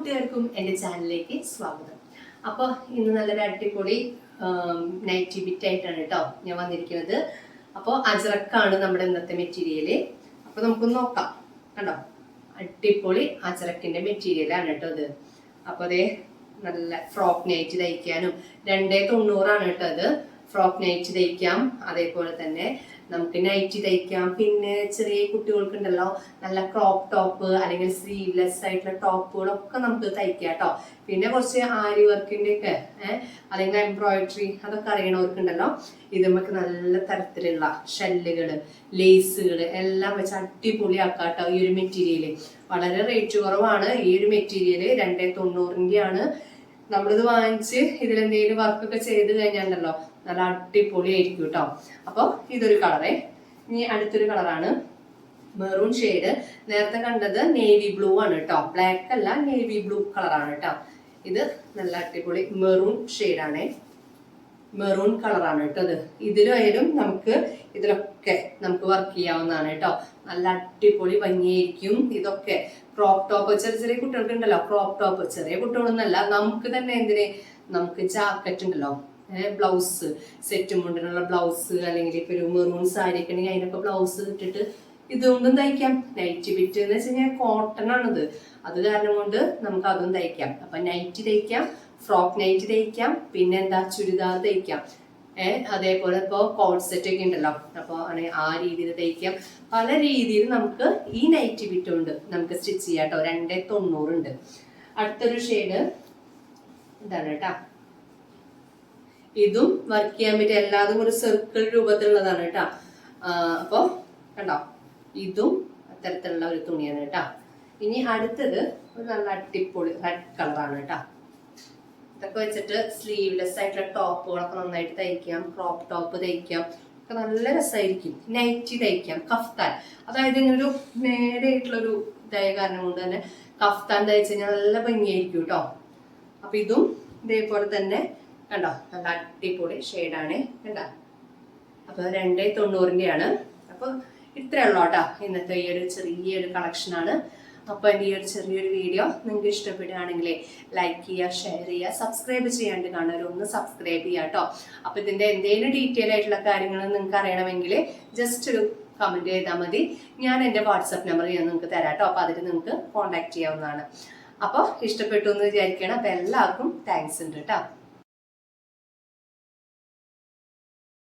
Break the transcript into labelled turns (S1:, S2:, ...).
S1: കൂട്ടുകാർക്കും എന്റെ ചാനലിലേക്ക് സ്വാഗതം. അപ്പോൾ ഇന്ന് നല്ലൊരു അടിപൊളി നൈറ്റി ബിറ്റ് ആയിട്ടാണ് കേട്ടോ ഞാൻ വന്നിരിക്കുന്നത്. അപ്പോൾ അജറക്കാണ് നമ്മുടെ ഇന്നത്തെ മെറ്റീരിയൽ അപ്പോൾ നമുക്കൊന്ന് നോക്കാം. കണ്ടോ? അടിപൊളി അജറക്കിന്റെ മെറ്റീരിയലാണ് കേട്ടോ ഇത്. അപ്പോൾ അതേ നല്ല ഫ്രോക്ക് നൈറ്റ് തയ്ക്കാനും രണ്ടേ തൊണ്ണൂറാണ് കേട്ടോ ഇത്. ഫ്രോക്ക് നൈറ്റ് തയ്ക്കാം. അതേപോലെ തന്നെ നമുക്ക് നൈറ്റ് തയ്ക്കാം. പിന്നെ ചെറിയ കുട്ടികൾക്കുണ്ടല്ലോ നല്ല ക്രോപ്പ് ടോപ്പ് അല്ലെങ്കിൽ സ്ലീവ്ലെസ് ആയിട്ടുള്ള ടോപ്പുകളൊക്കെ നമുക്ക് തയ്ക്കാം കേട്ടോ പിന്നെ കുറച്ച് ആരി വർക്കിന്റെ ഒക്കെ അല്ലെങ്കിൽ എംബ്രോയിഡറി അതൊക്കെ അറിയണവർക്കുണ്ടല്ലോ. ഇത് നമുക്ക് നല്ല തരത്തിലുള്ള ഷെല്ലുകൾ ലേസുകൾ എല്ലാം വെച്ച് അടിപൊളിയാക്കാം കേട്ടോ ഈ ഒരു മെറ്റീരിയൽ വളരെ റേറ്റ് കുറവാണ് ഈ ഒരു മെറ്റീരിയൽ രണ്ടേ തൊണ്ണൂറിന്റെ ആണ് നമ്മളിത് വാങ്ങിച്ച് ഇതിലെന്തെങ്കിലും വർക്കൊക്കെ ചെയ്ത് കഴിഞ്ഞാണ്ടല്ലോ നല്ല അടിപൊളി അടിപൊളിയായിരിക്കും കേട്ടോ അപ്പോൾ ഇതൊരു കളറേ ഇനി അടുത്തൊരു കളറാണ് മെറൂൺ ഷെയ്ഡ് നേരത്തെ കണ്ടത് നേവി ബ്ലൂ ആണ് കേട്ടോ ബ്ലാക്ക് അല്ല നേവി ബ്ലൂ കളറാണ് കേട്ടോ ഇത് നല്ല അടിപൊളി മെറൂൺ ഷെയ്ഡാണേ മെറൂൺ കളറാണ് കേട്ടോ ഇത്. ഇതിലായാലും നമുക്ക് ഇതിലൊക്കെ നമുക്ക് വർക്ക് ചെയ്യാവുന്നതാണ് കേട്ടോ. നല്ല അടിപൊളി ഭംഗിയായിരിക്കും ഇതൊക്കെ. ക്രോപ്പ് ടോപ്പ് ചെറിയ ചെറിയ കുട്ടികൾക്ക് ഉണ്ടല്ലോ ക്രോപ്പ് ടോപ്പ് ചെറിയ കുട്ടികളൊന്നല്ല നമുക്ക് തന്നെ എന്തിനെ? നമുക്ക് ജാക്കറ്റ് ഉണ്ടല്ലോ ബ്ലൗസ് സെറ്റ് മുണ്ടിനുള്ള ബ്ലൗസ് അല്ലെങ്കിൽ ഇപ്പൊ ഒരു മെറൂൺ സാരി ഒക്കെ ഉണ്ടെങ്കിൽ അതിനൊക്കെ ബ്ലൗസ് ഇട്ടിട്ട് ഇതുകൊണ്ടും തയ്ക്കാം. നൈറ്റ് ബിറ്റ് എന്ന് വെച്ച് കഴിഞ്ഞാൽ കോട്ടൺ ആണിത്. അത് കാരണം കൊണ്ട് നമുക്ക് അതും തയ്ക്കാം. അപ്പൊ നൈറ്റ് തയ്ക്കാം ഫ്രോക്ക് നൈറ്റ് തയ്ക്കാം പിന്നെ എന്താ? ചുരിദാർ തയ്ക്കാം. അതേപോലെ ഇപ്പോൾ കോഡ് സെറ്റ് ഒക്കെ ഉണ്ടല്ലോ. അപ്പോൾ ആ രീതിയിൽ തയ്ക്കാം പല രീതിയിൽ നമുക്ക് ഈ നൈറ്റി ഉണ്ട്. നമുക്ക് സ്റ്റിച്ച് ചെയ്യാം കേട്ടോ രണ്ടേ തൊണ്ണൂറുണ്ട് അടുത്തൊരു ഷെയ്ഡ് ഇതാണ് കേട്ടാ ഇതും വർക്ക് ചെയ്യാൻ പറ്റിയ എല്ലാതും ഒരു സർക്കിൾ രൂപത്തിലുള്ളതാണ് കേട്ടാ അപ്പോൾ കണ്ടോ? ഇതും അത്തരത്തിലുള്ള ഒരു തുണിയാണ് കേട്ടാ ഇനി അടുത്തത് ഒരു നല്ല അടിപൊളി റെഡ് കളറാണ് കേട്ടാ ഇതൊക്കെ വെച്ചിട്ട് സ്ലീവ്ലെസ് ആയിട്ടുള്ള ടോപ്പുകളൊക്കെ നന്നായിട്ട് തയ്ക്കാം ക്രോപ്പ് ടോപ്പ് തയ്ക്കാം. ഒക്കെ നല്ല രസമായിരിക്കും നൈറ്റി തയ്ക്കാം. കഫ്താൻ. അതായത് ഇങ്ങനെ ഒരു നേരെയായിട്ടുള്ളൊരു ഇതായ കാരണം കൊണ്ട് തന്നെ കഫ്താൻ തയ്ച്ചു കഴിഞ്ഞാൽ നല്ല ഭംഗിയായിരിക്കും കേട്ടോ അപ്പൊ ഇതും ഇതേപോലെ തന്നെ കണ്ടോ? നല്ല അടിപൊളി ഷെയ്ഡാണ് കണ്ടോ? അപ്പൊ രണ്ടേ തൊണ്ണൂറിന്റെ ആണ് അപ്പൊ ഇത്രേ ഉള്ളൂ കേട്ടോ ഇന്നത്തെ ഈ ഒരു ചെറിയൊരു കളക്ഷൻ ആണ് അപ്പൊ എന്റെ ഈ ഒരു ചെറിയൊരു വീഡിയോ നിങ്ങൾക്ക് ഇഷ്ടപ്പെടുകയാണെങ്കിൽ ലൈക്ക് ചെയ്യുക ഷെയർ ചെയ്യുക സബ്സ്ക്രൈബ് ചെയ്യാണ്ട് കാണാൻ ഒന്ന് സബ്സ്ക്രൈബ് ചെയ്യുക കേട്ടോ അപ്പൊ ഇതിന്റെ എന്തെങ്കിലും ഡീറ്റെയിൽ ആയിട്ടുള്ള കാര്യങ്ങൾ നിങ്ങൾക്ക് അറിയണമെങ്കിൽ ജസ്റ്റ് ഒരു കമന്റ് ചെയ്താൽ മതി. ഞാൻ എന്റെ വാട്സപ്പ് നമ്പർ ഞാൻ നിങ്ങൾക്ക് തരാം കേട്ടോ അപ്പൊ അതിൽ നിങ്ങൾക്ക് കോൺടാക്ട് ചെയ്യാവുന്നതാണ്. അപ്പോൾ ഇഷ്ടപ്പെട്ടു എന്ന് വിചാരിക്കണം അപ്പോൾ എല്ലാവർക്കും താങ്ക്സ് ഉണ്ട് കേട്ടോ